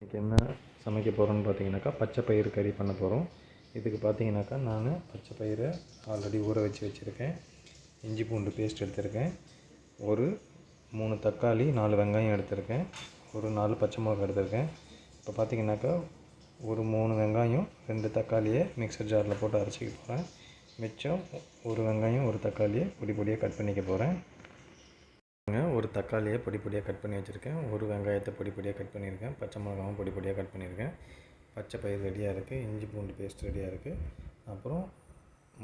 இன்றைக்கி என்ன சமைக்க போகிறோன்னு பார்த்தீங்கன்னாக்கா பச்சை பயிறு கறி பண்ண போகிறோம் இதுக்கு பார்த்தீங்கன்னாக்கா நான் பச்சை பயிரை ஆல்ரெடி ஊற வச்சு வச்சுருக்கேன். இஞ்சி பூண்டு பேஸ்ட் எடுத்திருக்கேன். ஒரு மூணு தக்காளி நாலு வெங்காயம் எடுத்திருக்கேன். ஒரு நாலு பச்சை மிளகா எடுத்திருக்கேன். இப்போ பார்த்தீங்கன்னாக்கா ஒரு மூணு வெங்காயம் ரெண்டு தக்காளியை மிக்சர் ஜாரில் போட்டு அரைச்சிக்க போகிறேன் மிச்சம் ஒரு வெங்காயம் ஒரு தக்காளியை பொடி பொடியாக கட் பண்ணிக்க போகிறேன் ஒரு தக்காளியை பொடி பொடியாக கட் பண்ணி வச்சுருக்கேன். ஒரு வெங்காயத்தை பொடி பொடியாக கட் பண்ணியிருக்கேன். பச்சை மிளகாவும் பொடி பொடியாக கட் பண்ணியிருக்கேன். பச்சை பயிர் ரெடியாக இருக்குது இஞ்சி பூண்டு பேஸ்ட் ரெடியாக இருக்குது அப்புறம்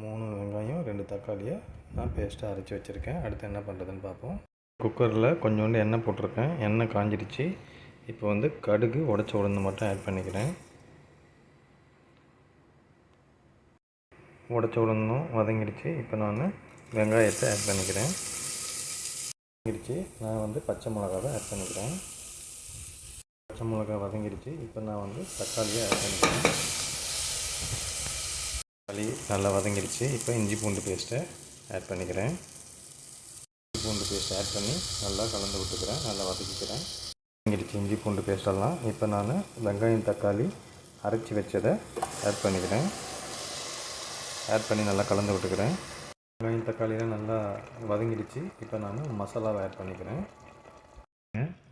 மூணு வெங்காயம் ரெண்டு தக்காளியை நான் பேஸ்ட்டாக அரைச்சி வச்சுருக்கேன். அடுத்து என்ன பண்ணுறதுன்னு பார்ப்போம். குக்கரில் கொஞ்சோண்டு எண்ணெய் போட்டிருக்கேன். எண்ணெய் காஞ்சிடுச்சு. இப்போ வந்து கடுகு உடச்ச உளுந்து மட்டும் ஆட் பண்ணிக்கிறேன். உடச்ச உளுந்தும் வதங்கிடுச்சு. இப்போ நான் வெங்காயத்தை ஆட் பண்ணிக்கிறேன். வதங்கிடுச்சு. நான் வந்து பச்சை மிளகாவை ஆட் பண்ணிக்கிறேன். பச்சை மிளகா வதங்கிடுச்சு. இப்போ நான் வந்து தக்காளியை ஆட் பண்ணிக்கிறேன். தக்காளி நல்லா வதங்கிடுச்சு. இப்போ இஞ்சி பூண்டு பேஸ்ட்டை ஆட் பண்ணிக்கிறேன். இஞ்சி பூண்டு பேஸ்ட் ஆட் பண்ணி நல்லா கலந்து விட்டுக்கிறேன். நல்லா வதக்கிக்கிறேன். வதங்கிடுச்சு இஞ்சி பூண்டு பேஸ்டெல்லாம் இப்போ நான் வெங்காயம் தக்காளி அரைச்சி வச்சதை ஆட் பண்ணிக்கிறேன். ஆட் பண்ணி நல்லா கலந்து விட்டுக்கிறேன். வெங்காயம் தக்காளியெலாம் நல்லா வதங்கிடுச்சு. இப்போ நான் மசாலாவை ஆட் பண்ணிக்கிறேன்.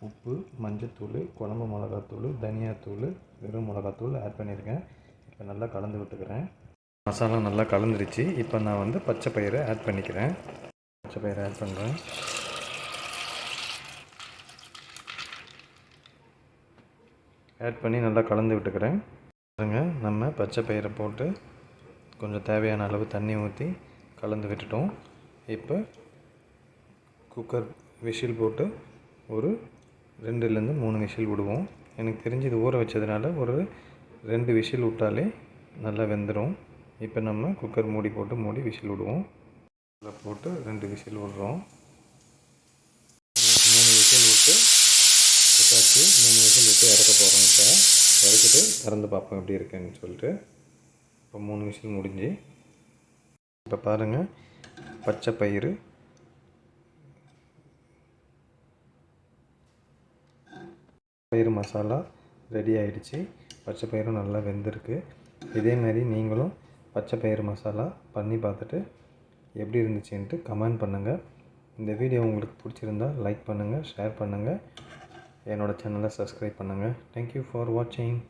உப்பு மஞ்சத்தூள் குழம்பு மிளகாத்தூள் தனியாத்தூள் வெறும் மிளகாத்தூள் ஆட் பண்ணியிருக்கேன். இப்போ நல்லா கலந்து விட்டுக்கிறேன். மசாலா நல்லா கலந்துருச்சு. இப்போ நான் வந்து பச்சை பயிரை ஆட் பண்ணிக்கிறேன். பச்சை பயிரை ஆட் பண்ணுறேன் ஆட் பண்ணி நல்லா கலந்து விட்டுக்கிறேன். பாருங்கள் நம்ம பச்சை பயிரை போட்டு கொஞ்சம் தேவையான அளவு தண்ணி ஊற்றி கலந்து விட்டுட்டோம். இப்போ குக்கர் விசில் போட்டு ஒரு ரெண்டுலேருந்து மூணு விசில் விடுவோம். எனக்கு தெரிஞ்சு இது ஊற வச்சதுனால ஒரு ரெண்டு விசில் விட்டாலே நல்லா வெந்துடும் இப்போ நம்ம குக்கர் மூடி போட்டு மூடி விசில் விடுவோம். அதில் போட்டு ரெண்டு விசில் விடுறோம். மூணு விசில் விட்டு விட்டாச்சு மூணு விசில் விட்டு இறக்க போகிறோம் இப்போ. இறக்கிட்டு திறந்து பார்ப்போம் எப்படி இருக்குன்னு சொல்லிட்டு. இப்போ மூணு விசில் முடிஞ்சு இப்போ பாருங்கள் பச்சை பயிறு. பயிறு மசாலா ரெடி ஆகிடுச்சி பச்சை பயிரும் நல்லா வெந்திருக்கு. இதே மாதிரி நீங்களும் பச்சை பயிறு மசாலா பண்ணி பார்த்துட்டு எப்படி இருந்துச்சுன்ட்டு கமெண்ட் பண்ணுங்கள் இந்த வீடியோ உங்களுக்கு பிடிச்சிருந்தா லைக் பண்ணுங்கள் ஷேர் பண்ணுங்கள் என்னோடய சேனலை சப்ஸ்கிரைப் பண்ணுங்கள் தேங்க்யூ ஃபார் வாட்சிங்